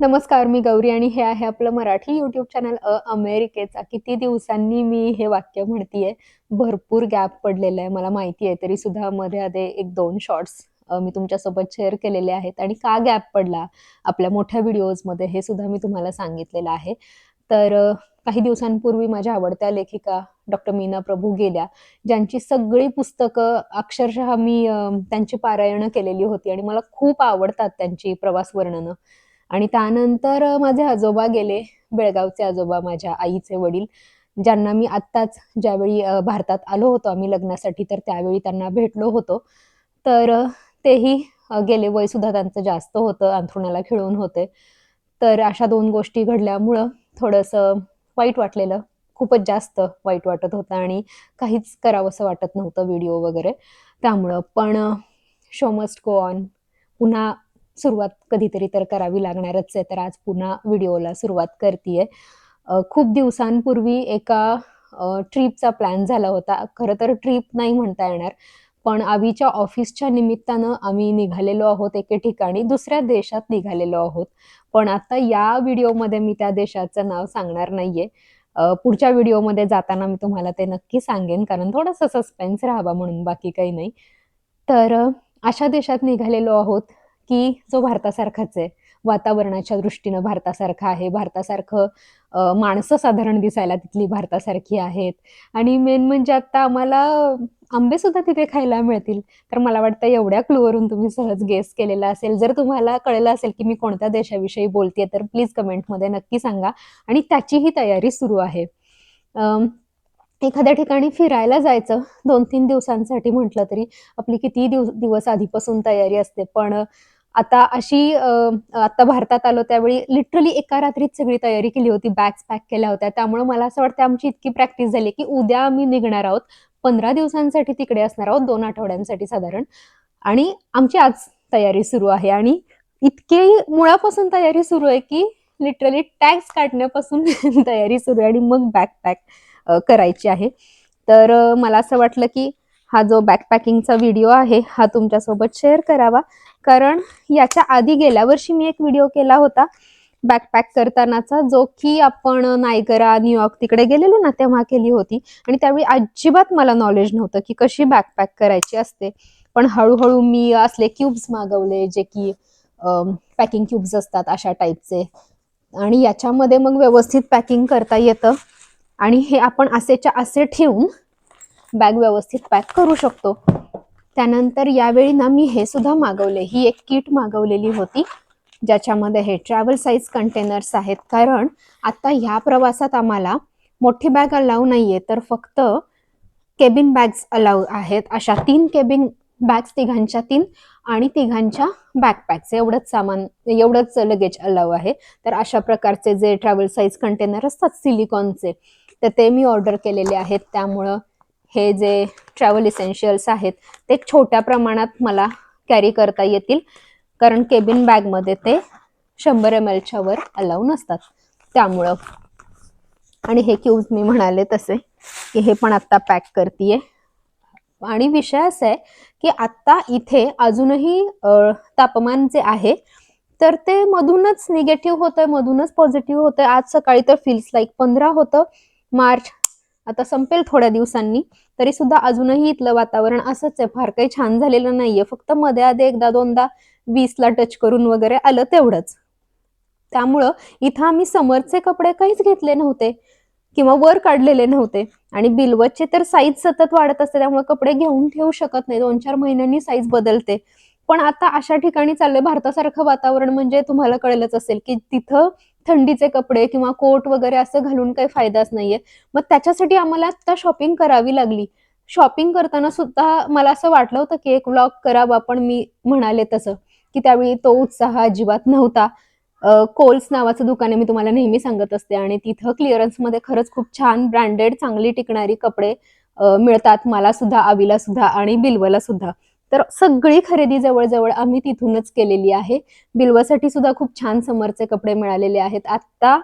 नमस्कार मी गौरी आणि हे आहे आपलं मराठी यूट्यूब चॅनल अ अमेरिकेचा. किती दिवसांनी मी हे वाक्य म्हणतीये? भरपूर गॅप पडलेला आहे. मला माहिती आहे तरी सुद्धा मध्ये आधे एक दोन शॉर्ट्स मी तुमच्यासोबत शेअर केलेले आहेत. आणि का गॅप पडला? आपल्या मोठ्या व्हिडिओजमध्ये हे सुद्धा मी तुम्हाला सांगितलेलं आहे. तर काही दिवसांपूर्वी माझ्या आवडत्या लेखिका डॉक्टर मीना प्रभू गेल्या ज्यांची सगळी पुस्तकं अक्षरशः मी त्यांची पारायणं केलेली होती. आणि मला खूप आवडतात त्यांची प्रवास वर्णनं. आणि त्यानंतर माझे आजोबा गेले बेळगावचे आजोबा माझ्या आईचे वडील ज्यांना मी आत्ताच ज्यावेळी भारतात आलो होतो आम्ही लग्नासाठी तर त्यावेळी त्यांना भेटलो होतो. तर तेही गेले वयसुद्धा त्यांचं जास्त होतं अंथरुणाला खिळून होते. तर अशा दोन गोष्टी घडल्यामुळं थोडंसं वाईट वाटलेलं खूपच जास्त वाईट वाटत होतं आणि काहीच करावंसं वाटत नव्हतं व्हिडिओ वगैरे. त्यामुळं पण शो मस्ट गो ऑन. पुन्हा सुरुवात कधीतरी तर करावी लागणारच आहे. तर आज पुन्हा व्हिडिओला सुरुवात करते खूप दिवसांपूर्वी एका ट्रीपचा प्लॅन झाला होता. खरं तर ट्रीप नाही म्हणता येणार. पण आवीच्या ऑफिसच्या निमित्तानं आम्ही निघालेलो आहोत एके ठिकाणी. दुसऱ्या देशात निघालेलो आहोत. पण आता या व्हिडिओमध्ये मी त्या देशाचं नाव सांगणार नाहीये. पुढच्या व्हिडिओमध्ये जाताना मी तुम्हाला ते नक्की सांगेन. कारण थोडंसं सस्पेन्स राहावा म्हणून बाकी काही नाही. तर अशा देशात निघालेलो आहोत. की जो भारतासारखाच आहे. वातावरणाच्या दृष्टीनं भारतासारखा आहे. भारतासारखं माणसं साधारण दिसायला तिथली भारतासारखी आहेत. आणि मेन म्हणजे आता आम्हाला आंबे सुद्धा तिथे खायला मिळतील. तर मला वाटतं एवढ्या क्लूवरून तुम्ही सहज गेस केलेला असेल. जर तुम्हाला कळलं असेल की मी कोणत्या देशाविषयी बोलतेय तर प्लीज कमेंटमध्ये नक्की सांगा. आणि त्याचीही तयारी सुरू आहे. एखाद्या ठिकाणी फिरायला जायचं दोन तीन दिवसांसाठी म्हटलं तरी आपली किती दिवस दिवस आधीपासून तयारी असते. पण आता अशी आता भारतात आलो त्यावेळी लिटरली एका रात्रीत सगळी तयारी केली होती बॅग्स पॅक केल्या होत्या. त्यामुळे मला असं वाटतं आमची इतकी प्रॅक्टिस झाली की उद्या आम्ही निघणार आहोत पंधरा दिवसांसाठी तिकडे असणार आहोत दोन आठवड्यांसाठी साधारण. आणि आमची आज तयारी सुरू आहे आणि इतके मुळापासून तयारी सुरू आहे की लिटरली टॅक्स काढण्यापासून तयारी सुरू आहे आणि मग बॅकपॅक करायची आहे. तर मला असं वाटलं की हा जो बॅकपॅकिंगचा व्हिडिओ आहे हा तुमच्यासोबत शेअर करावा. कारण याच्या आधी गेल्या वर्षी मी एक व्हिडिओ केला होता बॅकपॅक करतानाचा जो की आपण नायगरा न्यूयॉर्क तिकडे गेलेलो ना तेव्हा केली होती. आणि त्यावेळी अजिबात मला नॉलेज नव्हतं की कशी बॅकपॅक करायची असते. पण हळूहळू मी असले क्यूब्स मागवले जे की पॅकिंग क्यूब्स असतात अशा टाईपचे आणि याच्यामध्ये मग व्यवस्थित पॅकिंग करता येतं. आणि हे आपण असेच्या असे ठेवून बॅग व्यवस्थित पॅक करू शकतो. त्यानंतर यावेळी ना मी हे सुद्धा मागवले. ही एक किट मागवलेली होती ज्याच्यामध्ये हे ट्रॅव्हल साईज कंटेनर्स आहेत. कारण आता ह्या प्रवासात आम्हाला मोठी बॅग अलाव नाहीये तर फक्त केबिन बॅग्स अलाव आहेत. अशा तीन केबिन बॅग्स तिघांच्या तीन आणि तिघांच्या बॅकपॅक्स एवढंच सामान एवढंच लगेज अलाव आहे. तर अशा प्रकारचे जे ट्रॅव्हल साईज कंटेनर असतात सिलिकॉनचे तर ते मी ऑर्डर केलेले आहेत. त्यामुळं हे जे ट्रॅव्हल इसेन्शियल्स आहेत ते छोट्या प्रमाणात मला कॅरी करता येतील. कारण केबिन बॅगमध्ये ते शंभर एम एलच्या वर अलाव नसतात. त्यामुळं. आणि हे क्यूज मी म्हणाले तसे की हे पण आत्ता पॅक करते आणि विषय असा आहे की आत्ता इथे अजूनही तापमान जे आहे तर ते मधूनच निगेटिव्ह होतंय मधूनच पॉझिटिव्ह होतंय. आज सकाळी तर फील्स लाईक पंधरा होतं. मार्च आता संपेल थोड्या दिवसांनी तरी सुद्धा अजूनही इथलं वातावरण असंच आहे. फार काही छान झालेलं नाहीये. फक्त मध्ये आधी एकदा दोनदा वीसला टच करून वगैरे आलं तेवढंच. त्यामुळं इथं आम्ही समरचे कपडे काहीच घेतले नव्हते किंवा वर काढलेले नव्हते. आणि बिलवतचे तर साईज सतत वाढत असते त्यामुळे कपडे घेऊन ठेवू शकत नाही. दोन चार महिन्यांनी साईज बदलते. पण आता अशा ठिकाणी चाललंय. भारतासारखं वातावरण म्हणजे तुम्हाला कळलंच असेल की तिथं थंडीचे कपडे किंवा कोट वगैरे असं घालून काही फायदाच नाहीये. मग त्याच्यासाठी आम्हाला आता शॉपिंग करावी लागली. शॉपिंग करताना सुद्धा मला असं वाटलं होतं की एक व्लॉग करावा पण मी म्हणाले तसं की त्यावेळी तो उत्साह अजिबात नव्हता. कोल्स नावाचं दुकान आहे मी तुम्हाला नेहमी सांगत असते आणि तिथं क्लिअरन्समध्ये खरंच खूप छान ब्रँडेड चांगली टिकणारी कपडे मिळतात. मला सुद्धा आवीला सुद्धा आणि बिल्वला सुद्धा. तर सगळी खरेदी जवळजवळ आम्ही तिथूनच केलेली आहे. बिल्वासाठी सुद्धा खूप छान समरचे कपडे मिळालेले आहेत. आत्ता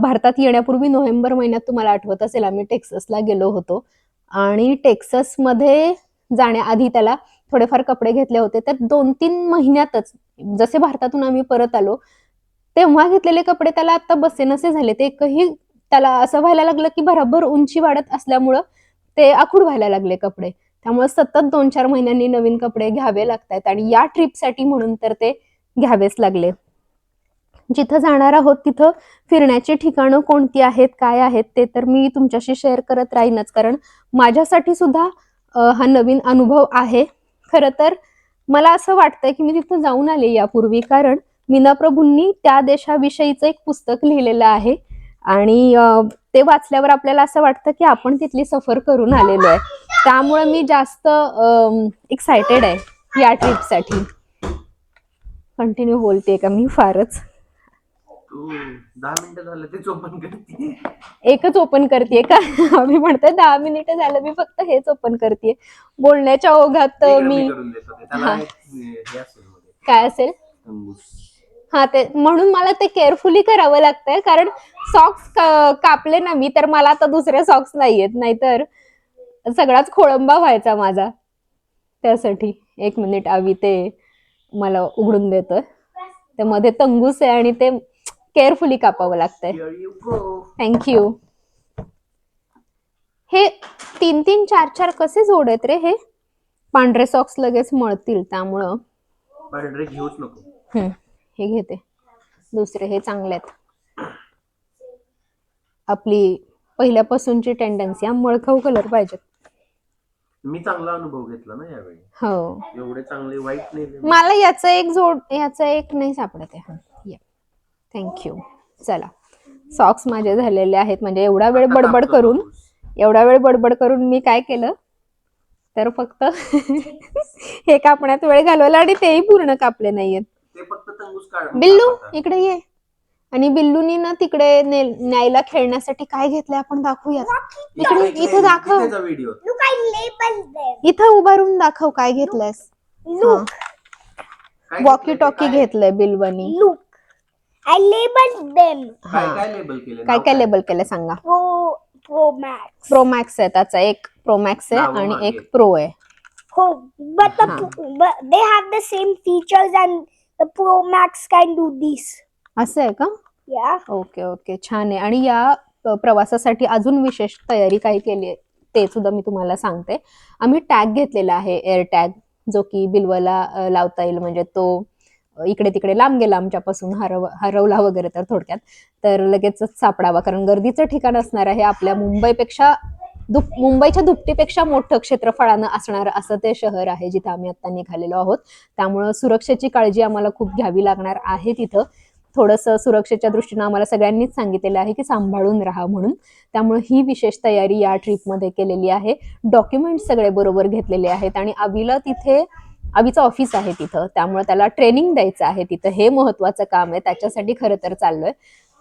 भारतात येण्यापूर्वी नोव्हेंबर महिन्यात तुम्हाला आठवत असेल आम्ही टेक्सासला गेलो होतो. आणि टेक्सासमध्ये जाण्याआधी त्याला थोडेफार कपडे घेतले होते. तर दोन तीन महिन्यातच जसे भारतातून आम्ही परत आलो तेव्हा घेतलेले कपडे त्याला आता बसेनसे झाले. ते एकही त्याला असं व्हायला लागलं की भराभर उंची वाढत असल्यामुळं ते आखूड व्हायला लागले कपडे. त्यामुळे सतत दोन चार महिन्यांनी नवीन कपडे घ्यावे लागतात आणि या ट्रिपसाठी म्हणून तर ते घ्यावेच लागले. जिथं जाणार आहोत तिथं फिरण्याची ठिकाणं कोणती आहेत काय आहेत ते तर मी तुमच्याशी शेअर करत राहीनच. कारण माझ्यासाठी सुद्धा हा नवीन अनुभव आहे. खरं तर मला असं वाटतंय की मी तिथं जाऊन आले यापूर्वी. कारण मीनाप्रभूंनी त्या देशाविषयीचं एक पुस्तक लिहिलेलं आहे. आणि ते वाचल्यावर आपल्याला असं वाटतं की आपण तिथली सफर करून आलेलो आहे. त्यामुळे मी जास्त एक्सायटेड आहे या ट्रिपसाठी कंटिन्यू बोलते का मी? फारच. एकच ओपन करते का? आम्ही म्हणतोय दहा मिनिटं झालं मी फक्त हेच ओपन करते बोलण्याच्या ओघात मी काय असेल? हा ते म्हणून मला ते केअरफुली करावं लागतंय कारण सॉक्स कापले ना मी तर मला आता दुसरे सॉक्स नाहीयेत नाहीतर सगळाच खोळंबा व्हायचा माझा. त्यासाठी एक मिनिट आवी ते मला उघडून देतोय. ते मध्ये तंगूस आहे आणि ते केअरफुली कापावं लागतंय. थँक्यू हे तीन तीन चार चार कसे जोड आहेत रे हे? पांढरे सॉक्स लगेच मळतील त्यामुळं. पांढरे घेऊच नको. हे घेते. दुसरे हे चांगले आहेत. आपली पहिल्यापासूनची टेंडन्सी हा मळखाऊ कलर पाहिजेत. मी चांगला अनुभव घेतला ना यावेळी. हो. एवढे चांगले वाईट नाही मला याचा एक जोड याचा एक नाही सापडत आहे. थँक्यू चला. सॉक्स माझे झालेले आहेत. म्हणजे एवढा वेळ आता बडबड करून. एवढा वेळ बडबड करून मी काय केलं? तर फक्त हे कापण्यात वेळ घालवला आणि तेही पूर्ण कापले नाहीयेत. ते फक्त तंगूस काढ बिल्लू. इकडे ये. आणि बिल्लूनी ना तिकडे ने- न्यायला खेळण्यासाठी काय घेतलंय आपण दाखवूया इकडे इथं दाखव. व्हिडिओ इथं उभारून दाखव काय घेतलंयस. वॉकी टॉकी घेतलंय? बिल्वानी. काय? हा. काय लेबल केले? काय काय लेबल केलं सांगा. Pro Max. प्रो मॅक्स आहे त्याचा एक प्रो मॅक्स आहे आणि. एक प्रो आहे. Pro- but they have the same features, and the Pro Max can do this. असं आहे का? Yeah. ओके ओके छान आहे. आणि या प्रवासासाठी अजून विशेष तयारी काय केली आहे? ते सुद्धा मी तुम्हाला सांगते. आम्ही टॅग घेतलेला आहे एअर टॅग जो की बिलवाला लावता येईल म्हणजे तो इकडे तिकडे लांब गेला आमच्यापासून हरव हरवला वगैरे तर थोडक्यात. तर लगेचच सापडावा कारण गर्दीचं ठिकाण असणार आहे आपल्या मुंबईपेक्षा दुप मुंबईच्या दुपटीपेक्षा मोठं क्षेत्रफळानं असणारं असं ते शहर आहे जिथं आम्ही आता निघालेलो आहोत. त्यामुळं सुरक्षेची काळजी आम्हाला खूप घ्यावी लागणार आहे तिथं. थोडंसं सुरक्षेच्या दृष्टीनं आम्हाला सगळ्यांनीच सांगितलेलं आहे की सांभाळून राहा म्हणून. त्यामुळे ही विशेष तयारी या ट्रिपमध्ये केलेली आहे. डॉक्युमेंट सगळे बरोबर घेतलेले आहेत आणि अवीला तिथे अवीचं ऑफिस आहे तिथं. त्यामुळे त्याला ट्रेनिंग द्यायचं आहे तिथं. हे महत्वाचं काम आहे. त्याच्यासाठी खरं तर चाललोय.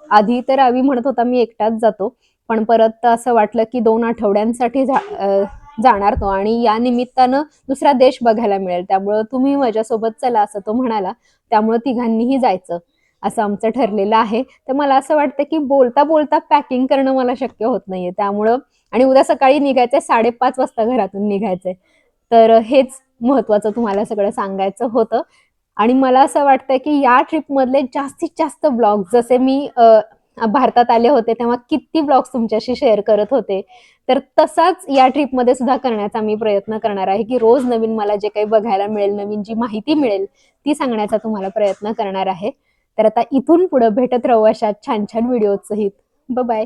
आधी तर अवी म्हणत होता मी एकटाच जातो. पण परत असं वाटलं की दोन आठवड्यांसाठी जाणार तो आणि या निमित्तानं दुसरा देश बघायला मिळेल. त्यामुळं तुम्ही माझ्यासोबत चला असं तो म्हणाला. त्यामुळं तिघांनीही जायचं. असं आमचं ठरलेलं आहे. तर मला असं वाटतं की बोलता बोलता पॅकिंग करणं मला शक्य होत नाहीये. त्यामुळं आणि उद्या सकाळी निघायचंय साडेपाच वाजता घरातून निघायचंय. तर हेच महत्वाचं तुम्हाला सगळं सांगायचं होतं. आणि मला असं वाटतंय की या ट्रिपमधले जास्तीत जास्त ब्लॉग जसे मी भारतात आले होते तेव्हा किती ब्लॉग्स तुमच्याशी शेअर करत होते. तर तसाच या ट्रिपमध्ये सुद्धा करण्याचा मी प्रयत्न करणार आहे की रोज नवीन मला जे काही बघायला मिळेल नवीन जी माहिती मिळेल ती सांगण्याचा तुम्हाला प्रयत्न करणार आहे. तर आता इथून पुढे भेटत राहू अशा छान छान व्हिडिओ सहित. बाय